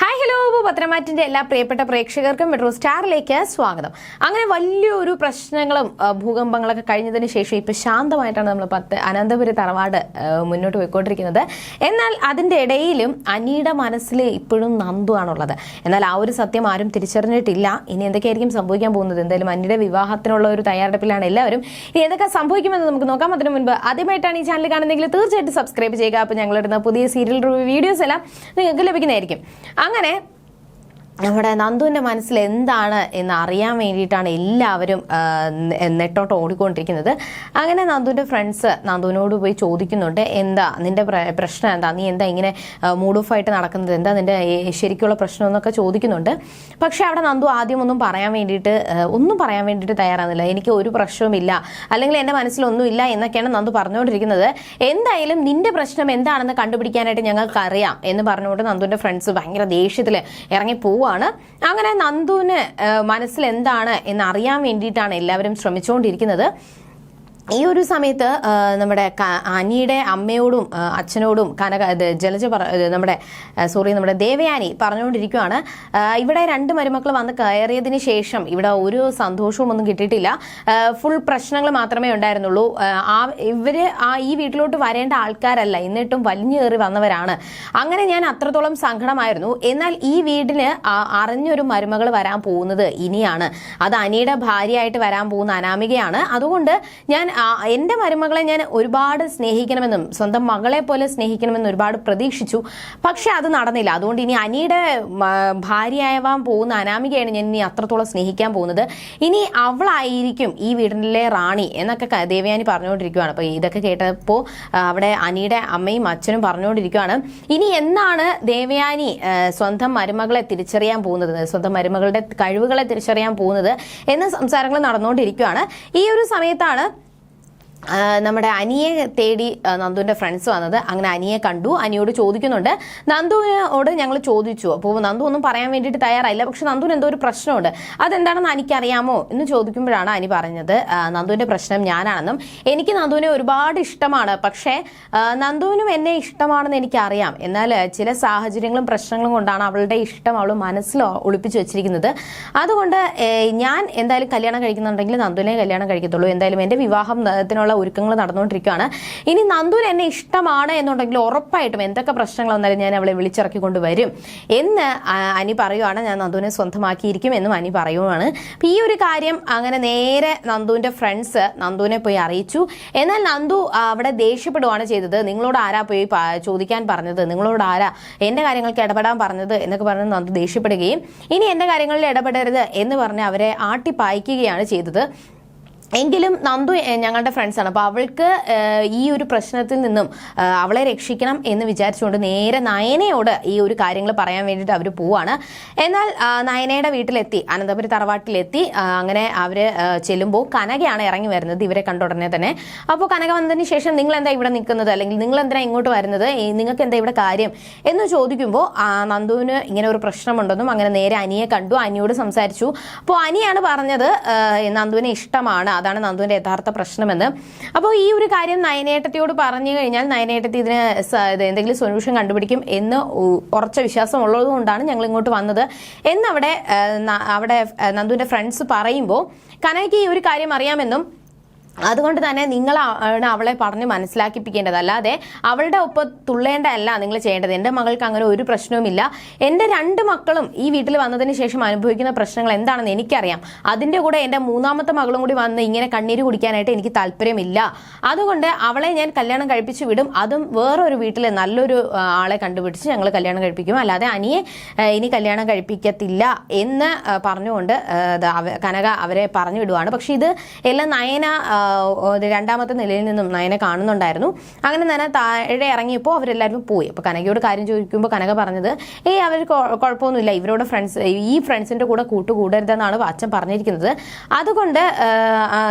Hi hello പത്രമാറ്റിന്റെ എല്ലാ പ്രിയപ്പെട്ട പ്രേക്ഷകർക്കും മെട്രോ സ്റ്റാറിലേക്ക് സ്വാഗതം. അങ്ങനെ വലിയൊരു പ്രശ്നങ്ങളും ഭൂകമ്പങ്ങളൊക്കെ കഴിഞ്ഞതിന് ശേഷം ഇപ്പോൾ ശാന്തമായിട്ടാണ് നമ്മൾ പത്ത് അനന്തപുരി തറവാട് മുന്നോട്ട് പോയിക്കൊണ്ടിരിക്കുന്നത്. എന്നാൽ അതിന്റെ ഇടയിലും അനിയുടെ മനസ്സിൽ ഇപ്പോഴും നന്ദു ആണുള്ളത്. എന്നാൽ ആ ഒരു സത്യം ആരും തിരിച്ചറിഞ്ഞിട്ടില്ല. ഇനി എന്തൊക്കെയായിരിക്കും സംഭവിക്കാൻ പോകുന്നത്? എന്തായാലും അനിയുടെ വിവാഹത്തിനുള്ള ഒരു തയ്യാറെടുപ്പിലാണ് എല്ലാവരും. ഇനി എന്തൊക്കെ സംഭവിക്കുമെന്ന് നമുക്ക് നോക്കാം. അതിനു മുൻപ് ആദ്യമായിട്ടാണ് ഈ ചാനൽ കാണുന്നതെങ്കിൽ തീർച്ചയായിട്ടും സബ്സ്ക്രൈബ് ചെയ്യുക. അപ്പോൾ ഞങ്ങളിടുന്ന പുതിയ സീരിയൽ വീഡിയോസ് എല്ലാം നിങ്ങൾക്ക് ലഭിക്കുന്നതായിരിക്കും. അങ്ങനെ നമ്മുടെ നന്ദുവിന്റെ മനസ്സിൽ എന്താണ് എന്ന് അറിയാൻ വേണ്ടിയിട്ടാണ് എല്ലാവരും നെട്ടോട്ട് ഓടിക്കൊണ്ടിരിക്കുന്നത്. അങ്ങനെ നന്ദുവിന്റെ ഫ്രണ്ട്സ് നന്ദുവിനോട് പോയി ചോദിക്കുന്നുണ്ട് എന്താ നിന്റെ പ്രശ്നം എന്താ? നീ എന്താ ഇങ്ങനെ മൂഡ് ഓഫ് ആയിട്ട് നടക്കുന്നത്? എന്താ നിന്റെ ഏ, ശരിക്കുള്ള പ്രശ്നം? എന്നൊക്കെ ചോദിക്കുന്നുണ്ട്. പക്ഷേ അവിടെ നന്ദു ആദ്യം ഒന്നും പറയാൻ വേണ്ടിയിട്ട് ഒന്നും പറയാൻ വേണ്ടിയിട്ട് തയ്യാറാകുന്നില്ല. എനിക്ക് ഒരു പ്രശ്നവുമില്ല അല്ലെങ്കിൽ എന്റെ മനസ്സിലൊന്നുമില്ല എന്നൊക്കെയാണ് നന്ദു പറഞ്ഞുകൊണ്ടിരിക്കുന്നത്. എന്തായാലും നിന്റെ പ്രശ്നം എന്താണെന്ന് കണ്ടുപിടിക്കാനായിട്ട് ഞങ്ങൾക്ക് അറിയാം എന്ന് പറഞ്ഞുകൊണ്ട് നന്ദുവിന്റെ ഫ്രണ്ട്സ് ഭയങ്കര ദേഷ്യത്തിൽ ഇറങ്ങി പോവാണ് അങ്ങനെ നന്ദുവിന് മനസ്സിൽ എന്താണ് എന്ന് അറിയാൻ വേണ്ടിയിട്ടാണ് എല്ലാവരും ശ്രമിച്ചുകൊണ്ടിരിക്കുന്നത്. ഈ ഒരു സമയത്ത് നമ്മുടെ അനിയുടെ അമ്മയോടും അച്ഛനോടും കനക ജലജ പറ നമ്മുടെ സോറി നമ്മുടെ ദേവയാനി പറഞ്ഞുകൊണ്ടിരിക്കുകയാണ് ഇവിടെ രണ്ട് മരുമക്കൾ വന്ന് കയറിയതിന് ശേഷം ഇവിടെ ഒരു സന്തോഷവും ഒന്നും കിട്ടിയിട്ടില്ല. ഫുൾ പ്രശ്നങ്ങൾ മാത്രമേ ഉണ്ടായിരുന്നുള്ളൂ. ആ, ഇവർ ആ ഈ വീട്ടിലോട്ട് വരേണ്ട ആൾക്കാരല്ല. എന്നിട്ടും വലിഞ്ഞു കയറി വന്നവരാണ്. അങ്ങനെ ഞാൻ അത്രത്തോളം സങ്കടമായിരുന്നു. എന്നാൽ ഈ വീടിന് അറിഞ്ഞൊരു മരുമകൾ വരാൻ പോകുന്നത് ഇനിയാണ്. അത് അനിയുടെ ഭാര്യയായിട്ട് വരാൻ പോകുന്ന അനാമികയാണ്. അതുകൊണ്ട് ഞാൻ എന്റെ മരുമകളെ ഞാൻ ഒരുപാട് സ്നേഹിക്കണമെന്നും സ്വന്തം മകളെ പോലെ സ്നേഹിക്കണമെന്നും ഒരുപാട് പ്രതീക്ഷിച്ചു. പക്ഷെ അത് നടന്നില്ല. അതുകൊണ്ട് ഇനി അനിയുടെ ഭാര്യയായവാൻ പോകുന്ന അനാമികയാണ് ഞാൻ ഇനി അത്രത്തോളം സ്നേഹിക്കാൻ പോകുന്നത്. ഇനി അവളായിരിക്കും ഈ വീടിലെ റാണി എന്നൊക്കെ ദേവയാനി പറഞ്ഞുകൊണ്ടിരിക്കുകയാണ് അപ്പോൾ ഇതൊക്കെ കേട്ടപ്പോൾ അവിടെ അനിയുടെ അമ്മയും അച്ഛനും പറഞ്ഞുകൊണ്ടിരിക്കുകയാണ് ഇനി എന്നാണ് ദേവയാനി സ്വന്തം മരുമകളെ തിരിച്ചറിയാൻ പോകുന്നത്? സ്വന്തം മരുമകളുടെ കഴിവുകളെ തിരിച്ചറിയാൻ പോകുന്നത്? എന്ന സംസാരങ്ങൾ നടന്നുകൊണ്ടിരിക്കുകയാണ് ഈ ഒരു സമയത്താണ് നമ്മുടെ അനിയെ തേടി നന്ദുവിന്റെ ഫ്രണ്ട്സ് വന്നത്. അങ്ങനെ അനിയെ കണ്ടു. അനിയോട് ചോദിക്കുന്നുണ്ട്. നന്ദുവിനോട് ഞങ്ങൾ ചോദിച്ചു. അപ്പോൾ നന്ദു ഒന്നും പറയാൻ വേണ്ടിയിട്ട് തയ്യാറായില്ല. പക്ഷെ നന്ദുവിന് എന്തോ ഒരു പ്രശ്നമുണ്ട്. അതെന്താണെന്ന് എനിക്കറിയാമോ എന്ന് ചോദിക്കുമ്പോഴാണ് അനി പറഞ്ഞത്. നന്ദുവിന്റെ പ്രശ്നം ഞാനാണെന്നും എനിക്ക് നന്ദുവിനെ ഒരുപാട് ഇഷ്ടമാണ്. പക്ഷേ നന്ദുവിനും എന്നെ ഇഷ്ടമാണെന്ന് എനിക്കറിയാം. എന്നാൽ ചില സാഹചര്യങ്ങളും പ്രശ്നങ്ങളും കൊണ്ടാണ് അവളുടെ ഇഷ്ടം അവൾ മനസ്സിൽ ഒളിപ്പിച്ചു വെച്ചിരിക്കുന്നത്. അതുകൊണ്ട് ഞാൻ എന്തായാലും കല്യാണം കഴിക്കുന്നുണ്ടെങ്കിൽ നന്ദുവിനെ കല്യാണം കഴിക്കത്തുള്ളൂ. എന്തായാലും എന്റെ വിവാഹത്തിനുള്ള ഒരുക്കങ്ങൾ നടന്നുകൊണ്ടിരിക്കുകയാണ്. ഇനി നന്ദുൻ എന്നെ ഇഷ്ടമാണ് എന്നുണ്ടെങ്കിൽ ഉറപ്പായിട്ടും എന്തൊക്കെ പ്രശ്നങ്ങൾ വന്നാലും ഞാൻ അവളെ വിളിച്ചിറക്കിക്കൊണ്ട് വരും എന്ന് അനി പറയുവാണ്. ഞാൻ നന്ദുവിനെ സ്വന്തമാക്കിയിരിക്കും എന്നും അനി പറയുവാണ്. അപ്പം ഈ ഒരു കാര്യം അങ്ങനെ നേരെ നന്ദുവിന്റെ ഫ്രണ്ട്സ് നന്ദുവിനെ പോയി അറിയിച്ചു. എന്നാൽ നന്ദു അവിടെ ദേഷ്യപ്പെടുവാണ് ചെയ്തത്. നിങ്ങളോട് ആരാ പോയി ചോദിക്കാൻ പറഞ്ഞത്? നിങ്ങളോട് ആരാ എന്റെ കാര്യങ്ങൾക്ക് ഇടപെടാൻ പറഞ്ഞത് എന്നൊക്കെ പറഞ്ഞ് നന്ദു ദേഷ്യപ്പെടുകയും ഇനി എന്റെ കാര്യങ്ങളിൽ ഇടപെടരുത് എന്ന് പറഞ്ഞ് അവരെ ആട്ടിപ്പായിക്കുകയാണ് ചെയ്തത്. എങ്കിലും നന്ദു ഞങ്ങളുടെ ഫ്രണ്ട്സാണ് അപ്പോൾ അവൾക്ക് ഈ ഒരു പ്രശ്നത്തിൽ നിന്നും അവളെ രക്ഷിക്കണം എന്ന് വിചാരിച്ചുകൊണ്ട് നേരെ നയനയോട് ഈ ഒരു കാര്യങ്ങൾ പറയാൻ വേണ്ടിയിട്ട് അവർ പോവാണ്. എന്നാൽ നയനയുടെ വീട്ടിലെത്തി അനന്തപുരി തറവാട്ടിലെത്തി. അങ്ങനെ അവർ ചെല്ലുമ്പോൾ കനകയാണ് ഇറങ്ങി വരുന്നത് ഇവരെ കണ്ട ഉടനെ തന്നെ. അപ്പോൾ കനക വന്നതിന് ശേഷം നിങ്ങൾ എന്താ ഇവിടെ നിൽക്കുന്നത് അല്ലെങ്കിൽ നിങ്ങൾ എന്തിനാ ഇങ്ങോട്ട് വരുന്നത്? നിങ്ങൾക്ക് എന്താ ഇവിടെ കാര്യം? എന്ന് ചോദിക്കുമ്പോൾ നന്ദുവിന് ഇങ്ങനെ ഒരു പ്രശ്നമുണ്ടെന്നും അങ്ങനെ നേരെ അനിയെ കണ്ടു അനിയോട് സംസാരിച്ചു. അപ്പോൾ അനിയാണ് പറഞ്ഞത് നന്ദുവിനെ ഇഷ്ടമാണ് അതാണ് നന്ദുവിന്റെ യഥാർത്ഥ പ്രശ്നമെന്ന്. അപ്പോൾ ഈ ഒരു കാര്യം നയനേട്ടത്തിയോട് പറഞ്ഞു കഴിഞ്ഞാൽ നയനേട്ടത്തി ഇതിന് എന്തെങ്കിലും സൊല്യൂഷൻ കണ്ടുപിടിക്കും എന്ന് ഉറച്ച വിശ്വാസം ഉള്ളത് കൊണ്ടാണ് ഞങ്ങൾ ഇങ്ങോട്ട് വന്നത്. എന്നവിടെ അവിടെ നന്ദുവിന്റെ ഫ്രണ്ട്സ് പറയുമ്പോൾ കനയ്ക്ക് ഈ ഒരു കാര്യം അറിയാമെന്നും അതുകൊണ്ട് തന്നെ നിങ്ങൾ അവളെ പറഞ്ഞ് മനസ്സിലാക്കിപ്പിക്കേണ്ടത് അല്ലാതെ അവളുടെ ഒപ്പം തുള്ളേണ്ടതല്ല നിങ്ങൾ ചെയ്യേണ്ടത്. എന്റെ മകൾക്ക് അങ്ങനെ ഒരു പ്രശ്നവുമില്ല. എന്റെ രണ്ട് മക്കളും ഈ വീട്ടിൽ വന്നതിന് ശേഷം അനുഭവിക്കുന്ന പ്രശ്നങ്ങൾ എന്താണെന്ന് എനിക്കറിയാം. അതിന്റെ കൂടെ എന്റെ മൂന്നാമത്തെ മകളും കൂടി വന്ന് ഇങ്ങനെ കണ്ണീര് കുടിക്കാനായിട്ട് എനിക്ക് താല്പര്യമില്ല. അതുകൊണ്ട് അവളെ ഞാൻ കല്യാണം കഴിപ്പിച്ച് വിടും. അതും വേറൊരു വീട്ടിലെ നല്ലൊരു ആളെ കണ്ടുപിടിച്ച് ഞങ്ങൾ കല്യാണം കഴിപ്പിക്കും. അല്ലാതെ അനിയെ ഇനി കല്യാണം കഴിപ്പിക്കത്തില്ല എന്ന് പറഞ്ഞുകൊണ്ട് കനക അവരെ പറഞ്ഞു വിടുവാണ്. പക്ഷെ ഇത് എല്ലാം നയന രണ്ടാമത്തെ നിലയിൽ നിന്നും നയനെ കാണുന്നുണ്ടായിരുന്നു. അങ്ങനെ നയന താഴെ ഇറങ്ങിയപ്പോൾ അവരെല്ലാവരും പോയി. അപ്പോൾ കനകയോട് കാര്യം ചോദിക്കുമ്പോൾ കനക പറഞ്ഞത് ഏയ് അവർ കുഴപ്പമൊന്നുമില്ല ഇവരോട് ഫ്രണ്ട്സ് ഈ ഫ്രണ്ട്സിന്റെ കൂടെ കൂട്ടുകൂടരുതെന്നാണ് അച്ഛൻ പറഞ്ഞിരിക്കുന്നത്. അതുകൊണ്ട്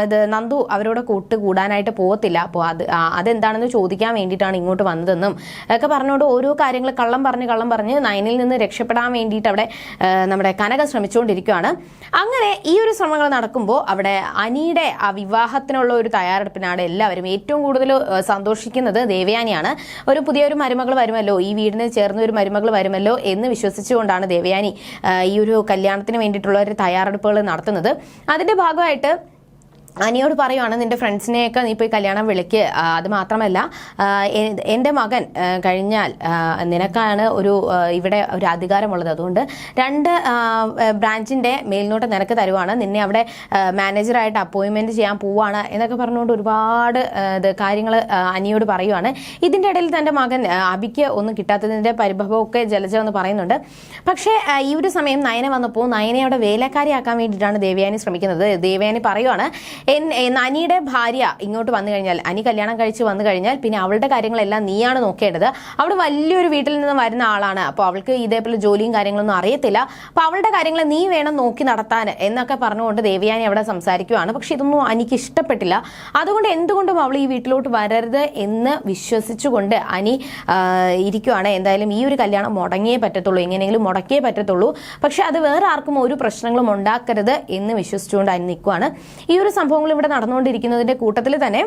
ഇത് നന്ദു അവരോട് കൂട്ടുകൂടാനായിട്ട് പോകത്തില്ല അപ്പോൾ അത് അതെന്താണെന്ന് ചോദിക്കാൻ വേണ്ടിയിട്ടാണ് ഇങ്ങോട്ട് വന്നതെന്നും ഒക്കെ പറഞ്ഞുകൊണ്ട് ഓരോ കാര്യങ്ങൾ കള്ളം പറഞ്ഞ് കള്ളം പറഞ്ഞ് നയനിൽ നിന്ന് രക്ഷപ്പെടാൻ വേണ്ടിയിട്ട് അവിടെ നമ്മുടെ കനക ശ്രമിച്ചുകൊണ്ടിരിക്കുകയാണ് അങ്ങനെ ഈ ഒരു ശ്രമങ്ങൾ നടക്കുമ്പോൾ അവിടെ അനിയുടെ ആ വിവാഹത്തിനുള്ള അതിനുള്ള ഒരു തയ്യാറെടുപ്പിനാണ് എല്ലാവരും ഏറ്റവും കൂടുതൽ സന്തോഷിക്കുന്നത് ദേവയാനിയാണ്. ഒരു പുതിയൊരു മരുമകൾ വരുമല്ലോ? ഈ വീടിന് ചേർന്ന ഒരു മരുമകൾ വരുമല്ലോ എന്ന് വിശ്വസിച്ചുകൊണ്ടാണ് ദേവയാനി ഈ ഒരു കല്യാണത്തിന് വേണ്ടിയിട്ടുള്ള ഒരു തയ്യാറെടുപ്പുകൾ നടത്തുന്നത്. അതിന്റെ ഭാഗമായിട്ട് അനിയോട് പറയുവാണ് നിന്റെ ഫ്രണ്ട്സിനെയൊക്കെ നീ പോയി കല്യാണം വിളിക്ക്. അത് മാത്രമല്ല എന്റെ മകൻ കഴിഞ്ഞാൽ നിനക്കാണ് ഒരു ഇവിടെ ഒരു അധികാരമുള്ളത്. അതുകൊണ്ട് രണ്ട് ബ്രാഞ്ചിന്റെ മേൽനോട്ടം നിനക്ക് തരുവാണ്. നിന്നെ അവിടെ മാനേജറായിട്ട് അപ്പോയിൻമെന്റ് ചെയ്യാൻ പോവാണ്. എന്നൊക്കെ പറഞ്ഞുകൊണ്ട് ഒരുപാട് ഇത് കാര്യങ്ങൾ അനിയോട് പറയുവാണ്. ഇതിന്റെ ഇടയിൽ തന്റെ മകൻ അബിക്ക് ഒന്നും കിട്ടാത്തതിന്റെ പരിഭവമൊക്കെ ജലജ എന്ന് പറയുന്നുണ്ട്. പക്ഷേ ഈ ഒരു സമയം നയന വന്നപ്പോൾ നയനെ അവിടെ വേലക്കാരിയാക്കാൻ വേണ്ടിയിട്ടാണ് ദേവയാനി ശ്രമിക്കുന്നത്. ദേവയാനി പറയുവാണ് അനിയുടെ ഭാര്യ ഇങ്ങോട്ട് വന്നു കഴിഞ്ഞാൽ അനി കല്യാണം കഴിച്ച് വന്നു കഴിഞ്ഞാൽ പിന്നെ അവളുടെ കാര്യങ്ങളെല്ലാം നീയാണ് നോക്കേണ്ടത്. അവിടെ വലിയൊരു വീട്ടിൽ നിന്ന് വരുന്ന ആളാണ്. അപ്പോൾ അവൾക്ക് ഇതേപോലെ ജോലിയും കാര്യങ്ങളൊന്നും അറിയത്തില്ല. അപ്പോൾ അവളുടെ കാര്യങ്ങൾ നീ വേണം നോക്കി നടത്താൻ എന്നൊക്കെ പറഞ്ഞുകൊണ്ട് ദേവിയാനി അവിടെ സംസാരിക്കുവാണ്. പക്ഷെ ഇതൊന്നും അനിക്ക് ഇഷ്ടപ്പെട്ടില്ല. അതുകൊണ്ട് എന്തുകൊണ്ടും അവൾ ഈ വീട്ടിലോട്ട് വരരുത് എന്ന് വിശ്വസിച്ചുകൊണ്ട് അനി ഇരിക്കുവാണ്. എന്തായാലും ഈ ഒരു കല്യാണം മുടങ്ങിയേ പറ്റത്തുള്ളൂ. എങ്ങനെയെങ്കിലും മുടക്കിയേ പറ്റത്തുള്ളൂ. പക്ഷെ അത് വേറെ ആർക്കും ഒരു പ്രശ്നങ്ങളും ഉണ്ടാക്കരുത് എന്ന് വിശ്വസിച്ചുകൊണ്ട് അനി നിൽക്കുവാണ് ഈ ഒരു സംഭവങ്ങൾ ഇവിടെ നടന്നുകൊണ്ടിരിക്കുന്നതിന്റെ കൂട്ടത്തിൽ തന്നെ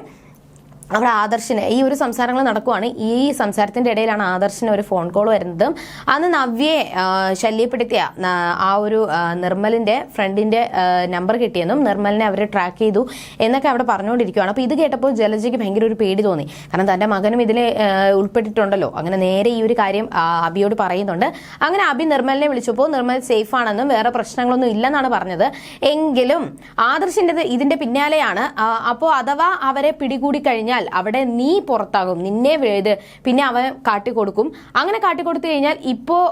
അവിടെ ആദർശിന് ഈ ഒരു സംസാരങ്ങൾ നടക്കുവാണ്. ഈ സംസാരത്തിന്റെ ഇടയിലാണ് ആദർശിന് ഒരു ഫോൺ കോൾ വരുന്നത്. അന്ന് നവ്യയെ ശല്യപ്പെടുത്തിയ ആ ഒരു നിർമ്മലിന്റെ ഫ്രണ്ടിന്റെ നമ്പർ കിട്ടിയെന്നും നിർമ്മലിനെ അവരെ ട്രാക്ക് ചെയ്തു എന്നൊക്കെ അവിടെ പറഞ്ഞുകൊണ്ടിരിക്കുകയാണ് അപ്പോൾ ഇത് കേട്ടപ്പോൾ ജലജയ്ക്ക് ഭയങ്കര ഒരു പേടി തോന്നി. കാരണം തന്റെ മകനും ഇതിൽ ഉൾപ്പെട്ടിട്ടുണ്ടല്ലോ. അങ്ങനെ നേരെ ഈ ഒരു കാര്യം അബിയോട് പറയുന്നുണ്ട്. അങ്ങനെ അബി നിർമ്മലിനെ വിളിച്ചപ്പോൾ നിർമ്മൽ സേഫ് ആണെന്നും വേറെ പ്രശ്നങ്ങളൊന്നും ഇല്ലെന്നാണ് പറഞ്ഞത്. എങ്കിലും ആദർശിന്റെ ഇതിന്റെ പിന്നാലെയാണ്. അപ്പോൾ അഥവാ അവരെ പിടികൂടി കഴിഞ്ഞാൽ അവിടെ നീ പുറത്താകും നിന്നെ വേത് പിന്നെ അവൻ കാട്ടിക്കൊടുക്കും. അങ്ങനെ കാട്ടിക്കൊടുത്തു കഴിഞ്ഞാൽ ഇപ്പോൾ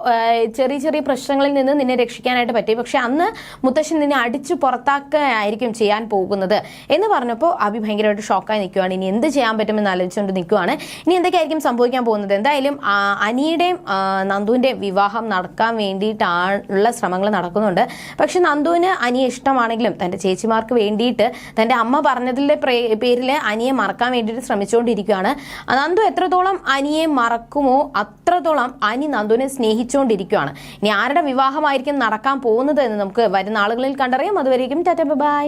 ചെറിയ ചെറിയ പ്രശ്നങ്ങളിൽ നിന്ന് നിന്നെ രക്ഷിക്കാനായിട്ട് പറ്റി. പക്ഷെ അന്ന് മുത്തശ്ശൻ നിന്നെ അടിച്ചു പുറത്താക്കുകയായിരിക്കും ചെയ്യാൻ പോകുന്നത്. എന്ന് പറഞ്ഞപ്പോൾ അഭി ഭയങ്കരമായിട്ട് ഷോക്കായി നിൽക്കുകയാണ് ഇനി എന്ത് ചെയ്യാൻ പറ്റുമെന്ന് ആലോചിച്ചുകൊണ്ട് നിൽക്കുവാണ്. ഇനി എന്തൊക്കെയായിരിക്കും സംഭവിക്കാൻ പോകുന്നത്? എന്തായാലും അനിയുടെയും നന്ദുവിന്റെയും വിവാഹം നടക്കാൻ വേണ്ടിയിട്ടുള്ള ശ്രമങ്ങൾ നടക്കുന്നുണ്ട്. പക്ഷെ നന്ദുവിന് അനിയെ ഇഷ്ടമാണെങ്കിലും തന്റെ ചേച്ചിമാർക്ക് വേണ്ടിയിട്ട് തന്റെ അമ്മ പറഞ്ഞതിന്റെ പേരിൽ അനിയെ മറക്കാൻ വേണ്ടിയിട്ട് ശ്രമിച്ചുകൊണ്ടിരിക്കുകയാണ്. നന്ദു എത്രത്തോളം അനിയെ മറക്കുമോ അത്രത്തോളം അനി നന്ദുവിനെ സ്നേഹിച്ചുകൊണ്ടിരിക്കുകയാണ്. ഇനി ആരുടെ വിവാഹമായിരിക്കും നടക്കാൻ പോകുന്നത് എന്ന് നമുക്ക് വരുന്ന ആളുകളിൽ കണ്ടറിയാം. അതുവരേക്കും ടാറ്റ ബൈ.